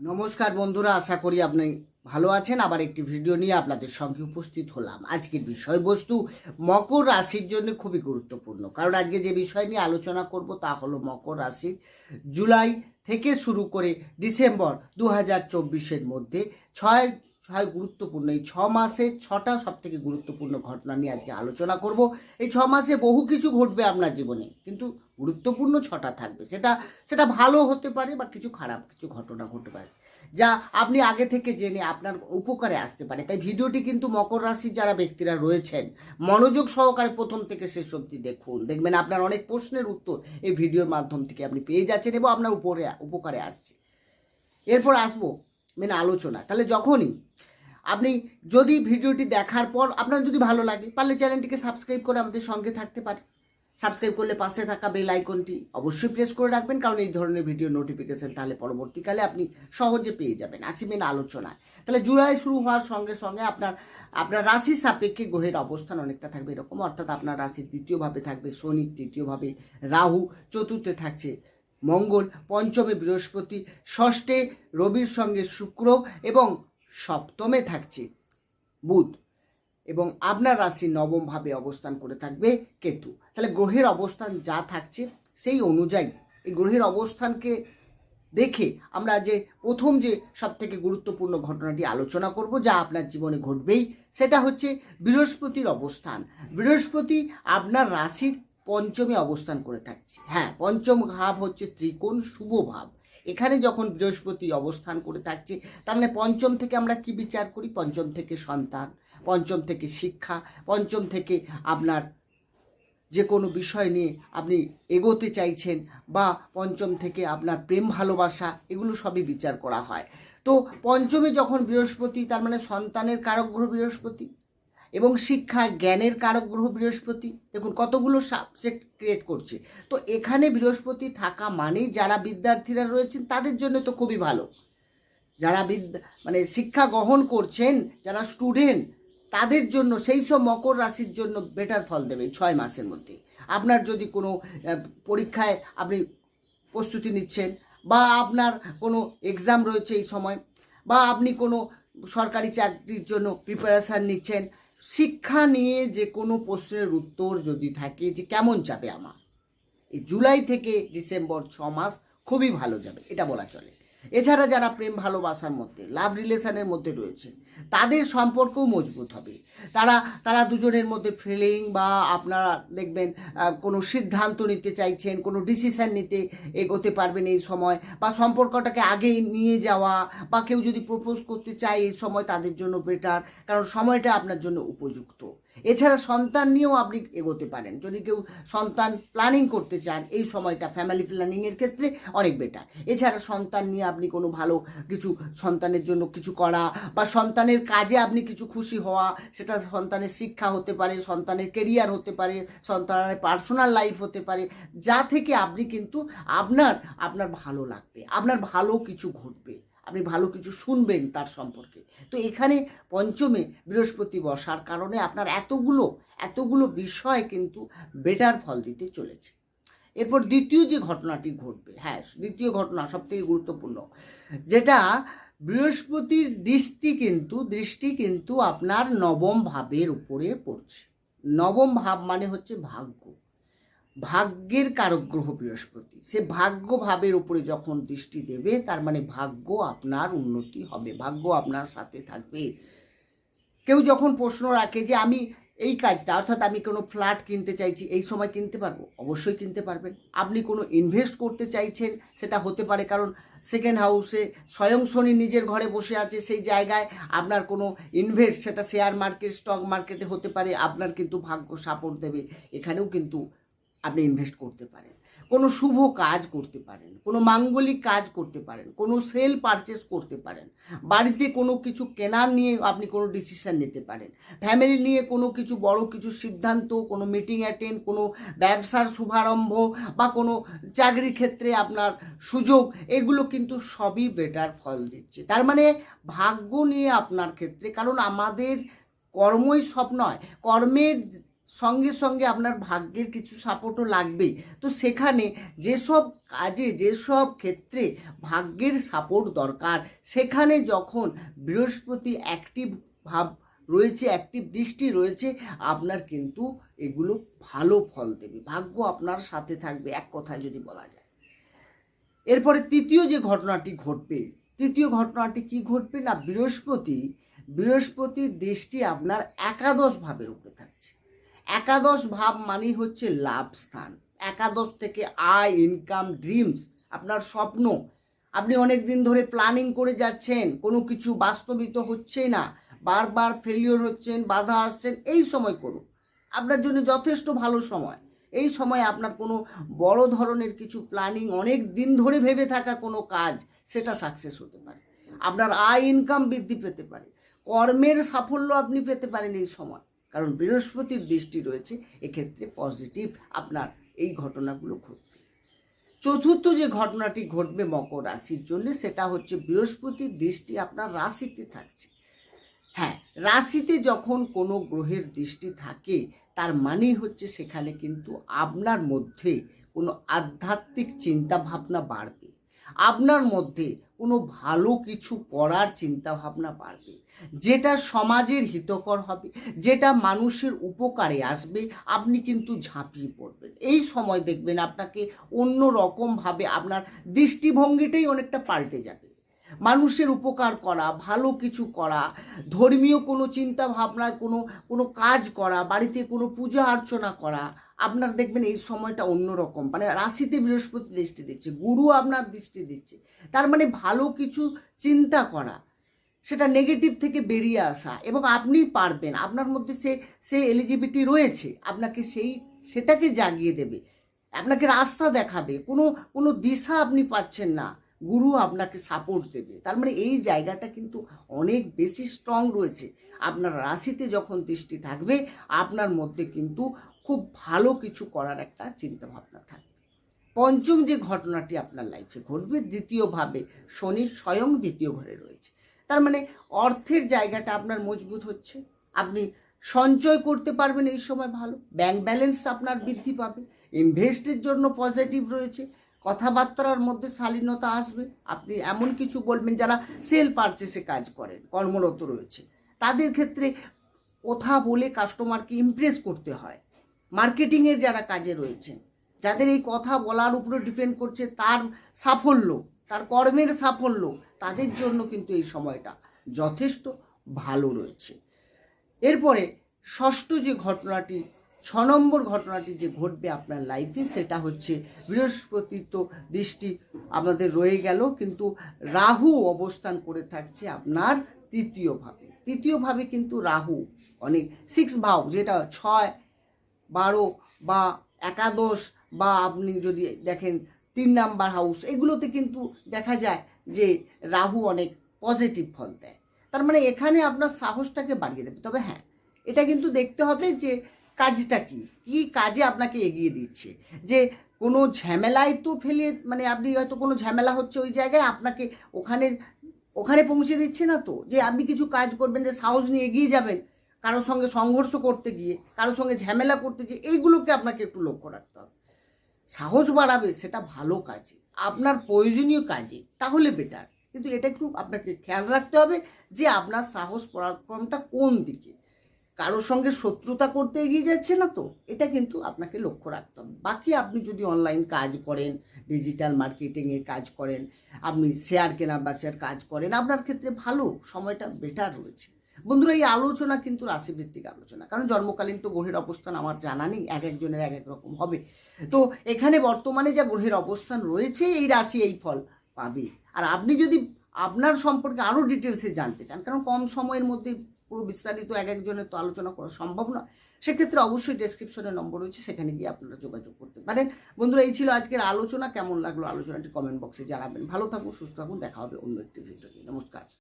নমস্কার বন্ধুরা, আশা করি আপনি ভালো আছেন। আবার একটি ভিডিও নিয়ে আপনাদের সঙ্গে উপস্থিত হলাম। আজকের বিষয়বস্তু, মকর রাশির জন্য খুবই গুরুত্বপূর্ণ। কারণ আজকে যে বিষয় নিয়ে আলোচনা করব তা হলো মকর রাশির জুলাই থেকে শুরু করে ডিসেম্বর দু হাজার মধ্যে ছয় ছয় গুরুত্বপূর্ণ। এই ছ মাসে ছটা সব থেকে গুরুত্বপূর্ণ ঘটনা নিয়ে আজকে আলোচনা করব। এই ছ মাসে বহু কিছু ঘটবে আপনার জীবনে, কিন্তু গুরুত্বপূর্ণ ছটা থাকবে। সেটা সেটা ভালো হতে পারে বা কিছু খারাপ কিছু ঘটনা ঘটতে পারে। যা আপনি আগে থেকে জেনে আপনার উপকারে আসতে পারে। তাই ভিডিওটি কিন্তু মকর রাশির যারা ব্যক্তিরা রয়েছেন, মনোযোগ সহকারে প্রথম থেকে শেষ অবধি দেখুন। দেখবেন আপনার অনেক প্রশ্নের উত্তর এই ভিডিওর মাধ্যম থেকে আপনি পেয়ে যাচ্ছেন এবং আপনার উপরে, উপকারে আসছে। এরপর আসব মেন আলোচনা। তাহলে যখনই আপনি যদি ভিডিওটি দেখার পর আপনার যদি ভালো লাগে, পারলে চ্যানেলটিকে সাবস্ক্রাইব করে আমাদের সঙ্গে থাকতে পারে। সাবস্ক্রাইব করলে পাশে থাকা বেল আইকনটি অবশ্যই প্রেস করে রাখবেন, কারণ এই ধরনের ভিডিও নোটিফিকেশন তাহলে পরবর্তীকালে আপনি সহজে পেয়ে যাবেন। আসি মেন আলোচনায়। তাহলে জুলাই শুরু হওয়ার সঙ্গে সঙ্গে আপনার আপনার রাশির সাপেক্ষে গ্রহের অবস্থান অনেকটা থাকবে এরকম। অর্থাৎ আপনার রাশির দ্বিতীয়ভাবে থাকবে, শনি তৃতীয়ভাবে রাহু চতুর্থে থাকছে। মঙ্গল পঞ্চমে বৃহস্পতি, ষষ্ঠে রবির সঙ্গে শুক্র এবং সপ্তমে থাকছে বুধ এবং আপনার রাশি নবম ভাবে অবস্থান করে থাকবে কেতু। তাহলে গ্রহের অবস্থান যা থাকছে সেই অনুযায়ী এই গ্রহের অবস্থানকে দেখে আমরা যে প্রথম যে সব থেকে গুরুত্বপূর্ণ ঘটনাটি আলোচনা করব যা আপনার জীবনে ঘটবেই, সেটা হচ্ছে বৃহস্পতির অবস্থান। বৃহস্পতি আপনার রাশির পঞ্চমে অবস্থান করে থাকছে। হ্যাঁ পঞ্চম ভাব হচ্ছে ত্রিকোণ শুভ ভাব। এখানে যখন বৃহস্পতি অবস্থান করে থাকছে, তার মানে পঞ্চম থেকে আমরা কি বিচার করি? পঞ্চম থেকে সন্তান, পঞ্চম থেকে শিক্ষা, পঞ্চম থেকে আপনার যে কোনো বিষয় নিয়ে আপনি এগোতে চাইছেন বা পঞ্চম থেকে আপনার প্রেম ভালোবাসা, এগুলো সবই বিচার করা হয়। তো পঞ্চমে যখন বৃহস্পতি, তার মানে সন্তানের কারক গ্রহ বৃহস্পতি। এবং শিক্ষা, জ্ঞানের কারক গ্রহ বৃহস্পতি। দেখুন, কতগুলো সাবজেক্ট ক্রিয়েট করছে। তো এখানে বৃহস্পতি থাকা মানেই যারা বিদ্যার্থীরা রয়েছেন, তাদের জন্য তো খুবই ভালো। যারা বিদ্যা মানে শিক্ষা গ্রহণ করছেন, যারা স্টুডেন্ট তাদের জন্য সেই সব মকর রাশির জন্য বেটার ফল দেবে ছয় মাসের মধ্যে। আপনার যদি কোনো পরীক্ষায় আপনি প্রস্তুতি নিচ্ছেন, বা আপনার কোনো এক্সাম রয়েছে এই সময়, বা আপনি কোনো সরকারি চাকরির জন্য প্রিপারেশান নিচ্ছেন শিক্ষা নিয়ে যে কোনো প্রশ্নের উত্তর যদি থাকে যে কেমন যাবে আমার? এই জুলাই থেকে ডিসেম্বর ছ মাস খুবই ভালো যাবে, এটা বলা চলে। এছাড়া যারা প্রেম ভালোবাসার মধ্যে লাভ রিলেশনের মধ্যে রয়েছে, তাদের সম্পর্কও মজবুত হবে। তারা তারা দুজনের মধ্যে ফিলিং বা আপনারা দেখবেন কোনো সিদ্ধান্ত নিতে চাইছেন, কোনো ডিসিশন নিতে এগোতে পারবেন এই সময়, বা সম্পর্কটাকে আগে নিয়ে যাওয়া, বা কেউ যদি প্রপোজ করতে চায় এই সময়, তাদের জন্য বেটার কারণ সময়টা আপনার জন্য উপযুক্ত। এছাড়া সন্তান নিয়েও আপনি এগোতে পারেন। যদি কেউ সন্তান প্ল্যানিং করতে চান, এই সময়টা ফ্যামিলি প্ল্যানিংয়ের ক্ষেত্রে অনেক বেটার এছাড়া সন্তান নিয়ে আপনি কোনো ভালো কিছু সন্তানের জন্য কিছু করা বা সন্তানের কাজে আপনি কিছু খুশি হওয়া, সেটা সন্তানের শিক্ষা হতে পারে, সন্তানের কেরিয়ার হতে পারে, সন্তানের পার্সোনাল লাইফ হতে পারে, যা থেকে আপনি কিন্তু আপনার আপনার ভালো লাগবে, আপনার ভালো কিছু ঘটবে। আপনি ভালো কিছু শুনবেন তার সম্পর্কে। তো এখানে পঞ্চমে বৃহস্পতি বসার কারণে আপনার এতগুলো এতগুলো বিষয় কিন্তু বেটার ফল দিতে চলেছে। এরপর দ্বিতীয় যে ঘটনাটি ঘটবে হ্যাঁ দ্বিতীয় ঘটনা সব থেকে গুরুত্বপূর্ণ, যেটা বৃহস্পতির দৃষ্টি কিন্তু দৃষ্টি কিন্তু আপনার নবম ভাবের উপরে পড়ছে। নবম ভাব মানে হচ্ছে ভাগ্য। ভাগ্যের কারক গ্রহ বৃহস্পতি। সে ভাগ্য ভাবের উপরে যখন দৃষ্টি দেবে, তার মানে ভাগ্য আপনার উন্নতি হবে, ভাগ্য আপনার সাথে থাকবে। কেউ যখন প্রশ্ন রাখে যে আমি এই কাজটা, অর্থাৎ আমি কোনো ফ্ল্যাট কিনতে চাইছি, এই সময় কিনতে পারব? অবশ্যই কিনতে পারবেন। আপনি কোনো ইনভেস্ট করতে চাইছেন, সেটা হতে পারে কারণ সেকেন্ড হাউসে স্বয়ং শনি নিজের ঘরে বসে আছে, সেই জায়গায় আপনার কোনো ইনভেস্ট, সেটা শেয়ার মার্কেট স্টক মার্কেটে হতে পারে, আপনার কিন্তু ভাগ্য সাপোর্ট দেবে। এখানেও কিন্তু আপনি ইনভেস্ট করতে পারেন। কোনো শুভ কাজ করতে পারেন, কোনো মাঙ্গলিক কাজ করতে পারেন, কোনো সেল পারচেস করতে পারেন। বাড়িতে কোনো কিছু কেনার নিয়ে আপনি কোনো ডিসিশন নিতে পারেন। ফ্যামিলি নিয়ে কোনো কিছু বড় কিছু সিদ্ধান্ত, কোনো মিটিং অ্যাটেন্ড কোনো ব্যবসার শুভারম্ভ বা কোনো চাকরি ক্ষেত্রে আপনার সুযোগ, এগুলো কিন্তু সবই বেটার ফল দিচ্ছে। তার মানে ভাগ্য নিয়ে আপনার ক্ষেত্রে, কারণ আমাদের কর্মই সব নয়, কর্মের সঙ্গে সঙ্গে আপনার ভাগ্যের কিছু সাপোর্টও লাগবেই। তো সেখানে যেসব কাজে, যেসব ক্ষেত্রে ভাগ্যের সাপোর্ট দরকার, সেখানে যখন বৃহস্পতি অ্যাক্টিভ ভাব রয়েছে অ্যাক্টিভ দৃষ্টি রয়েছে, আপনার কিন্তু এগুলো ভালো ফল দেবে। ভাগ্য আপনার সাথে থাকবে, এক কথায় যদি বলা যায়। এরপরে তৃতীয় যে ঘটনাটি ঘটবে, তৃতীয় ঘটনাটি কি ঘটবে না? বৃহস্পতি, বৃহস্পতির দৃষ্টি আপনার একাদশ ভাবের উপরে থাকছে। একাদশ ভাব মানেই হচ্ছে লাভ স্থান। একাদশ থেকে আয় ইনকাম ড্রিমস আপনার স্বপ্ন। আপনি অনেক দিন ধরে প্ল্যানিং করে যাচ্ছেন, কোনো কিছু বাস্তবিত হচ্ছে না, বারবার ফেলিওর হচ্ছেন, বাধা আসছেন, এই সময় করুন। আপনার জন্য যথেষ্ট ভালো সময়। এই সময় আপনার কোনো বড় ধরনের কিছু প্ল্যানিং অনেক দিন ধরে ভেবে থাকা কোনো কাজ, সেটা সাকসেস হতে পারে। আপনার আয় ইনকাম বৃদ্ধি পেতে পারে। কর্মের সাফল্য আপনি পেতে পারেন এই সময়। কারণ বৃহস্পতির দৃষ্টি রয়েছে, এক্ষেত্রে পজিটিভ আপনার এই ঘটনাগুলো ঘটবে। চতুর্থ যে ঘটনাটি ঘটবে মকর রাশির জন্য, সেটা হচ্ছে বৃহস্পতির দৃষ্টি আপনার রাশিতে থাকছে। হ্যাঁ রাশিতে যখন কোনো গ্রহের দৃষ্টি থাকে, তার মানেই হচ্ছে সেখানে কিন্তু আপনার মধ্যে কোনো আধ্যাত্মিক চিন্তা ভাবনা বাড়বে। আপনার মধ্যে কোনো ভালো কিছু করার চিন্তা ভাবনা পারবে যেটা সমাজের হিতকর হবে, যেটা মানুষের উপকারে আসবে, আপনি কিন্তু ঝাঁপিয়ে পড়বেন। এই সময় দেখবেন আপনাকে অন্য রকমভাবে আপনার দৃষ্টিভঙ্গিটাই অনেকটা পাল্টে যাবে। মানুষের উপকার করা, ভালো কিছু করা, ধর্মীয় কোনো চিন্তা ভাবনায় কোনো কোনো কাজ করা, বাড়িতে কোনো পূজা অর্চনা করা, আপনার দেখবেন এই সময়টা অন্যরকম। মানে রাশিতে বৃহস্পতি দৃষ্টি দিচ্ছে, গুরু আপনার দৃষ্টি দিচ্ছে। তার মানে ভালো কিছু চিন্তা করা, সেটা নেগেটিভ থেকে বেরিয়ে আসা এবং আপনি পারবেন, আপনার মধ্যে সে সে এলিজিবিলিটি রয়েছে, আপনাকে সেই, সেটাকে জাগিয়ে দেবে। আপনাকে রাস্তা দেখাবে, কোনো কোনো দিশা আপনি পাচ্ছেন না। গুরু আপনাকে সাপোর্ট দেবে। তার মানে এই জায়গাটা কিন্তু অনেক বেশি স্ট্রং রয়েছে। আপনার রাশিতে যখন দৃষ্টি থাকবে, আপনার মধ্যে কিন্তু খুব ভালো কিছু করার একটা চিন্তা ভাবনা থাকবে। পঞ্চম যে ঘটনাটি আপনার লাইফে ঘটবে, দ্বিতীয়ভাবে শনি স্বয়ং দ্বিতীয় ঘরে রয়েছে। তার মানে অর্থের জায়গাটা আপনার মজবুত হচ্ছে। আপনি সঞ্চয় করতে পারবেন এই সময় ভালো। ব্যাংক ব্যালেন্স আপনার বৃদ্ধি পাবে। ইনভেস্টের জন্য পজিটিভ রয়েছে। কথাবার্তার মধ্যে শালীনতা আসবে। আপনি এমন কিছু বলবেন যারা সেল পারচেসে কাজ করেন, কর্মরত রয়েছে। তাদের ক্ষেত্রে কথা বলে কাস্টমারকে ইমপ্রেস করতে হয়। মার্কেটিংয়ের যারা কাজে রয়েছেন, যাদের এই কথা বলার উপরে ডিপেন্ড করছে, তার সাফল্য, তার কর্মের সাফল্য, তাদের জন্য কিন্তু এই সময়টা যথেষ্ট ভালো রয়েছে। এরপরে ষষ্ঠ যে ঘটনাটি ছ নম্বর ঘটনাটি যে ঘটবে আপনার লাইফে সেটা হচ্ছে বৃহস্পতি তো দৃষ্টি আমাদের রয়ে গেল, কিন্তু রাহু অবস্থান করে থাকছে আপনার তৃতীয় ভাবে। তৃতীয় ভাবে কিন্তু রাহু, অনেক সিক্স ভাব যেটা ছয়, বারো বা একাদশ বা আপনি যদি দেখেন তিন নাম্বার হাউস এগুলোতে কিন্তু দেখা যায় যে রাহু অনেক পজিটিভ ফল দেয়। তার মানে এখানে আপনার সাহসটাকে বাড়িয়ে দেবে। তবে হ্যাঁ এটা কিন্তু দেখতে হবে যে কাজটা কি? কি কাজে আপনাকে এগিয়ে দিচ্ছে? যে কোনো ঝামেলায় তো ফেলে মানে আপনি হয়তো কোনো ঝামেলা হচ্ছে ওই জায়গায়, আপনাকে ওখানে ওখানে পৌঁছে দিচ্ছে না তো? যে আপনি কিছু কাজ করবেন, যে সাহস নিয়ে এগিয়ে যাবেন কারোর সঙ্গে সংঘর্ষ করতে গিয়ে, কারোর সঙ্গে ঝামেলা করতে গিয়ে, এইগুলোকে আপনাকে একটু লক্ষ্য রাখতে হবে। সাহস বাড়াবে, সেটা ভালো কাজে। আপনার প্রয়োজনীয় কাজে, তাহলে বেটার কিন্তু এটা একটু আপনাকে খেয়াল রাখতে হবে যে আপনার সাহস পরাক্রমটা কোন দিকে। কারোর সঙ্গে শত্রুতা করতে এগিয়ে যাচ্ছে না তো? এটা কিন্তু আপনাকে লক্ষ্য রাখতে হবে। বাকি আপনি যদি অনলাইন কাজ করেন ডিজিটাল মার্কেটিংয়ের কাজ করেন, আপনি শেয়ার কেনা বেচার কাজ করেন, আপনার ক্ষেত্রে ভালো, সময়টা বেটার রয়েছে। বন্ধুরা, এই আলোচনা কিন্তু রাশিভিত্তিক আলোচনা। কারণ জন্মকালীন তো গ্রহের অবস্থান আমার জানা নেই, এক একজনের এক এক রকম হবে। তো এখানে বর্তমানে যা গ্রহের অবস্থান রয়েছে, এই রাশি এই ফল পাবে। আর আপনি যদি আপনার সম্পর্কে আরও ডিটেলসে জানতে চান, কারণ কম সময়ের মধ্যে পুরো বিস্তারিত এক একজনের তো আলোচনা করা সম্ভব নয়। সেক্ষেত্রে অবশ্যই ডেসক্রিপশনে নম্বর রয়েছে, সেখানে গিয়ে আপনারা যোগাযোগ করতে পারেন। বন্ধুরা, এই ছিল আজকের আলোচনা। কেমন লাগল আলোচনাটি কমেন্ট বক্সে জানাবেন। ভালো থাকুন, সুস্থ থাকুন। দেখা হবে অন্য একটি ভিডিও নমস্কার।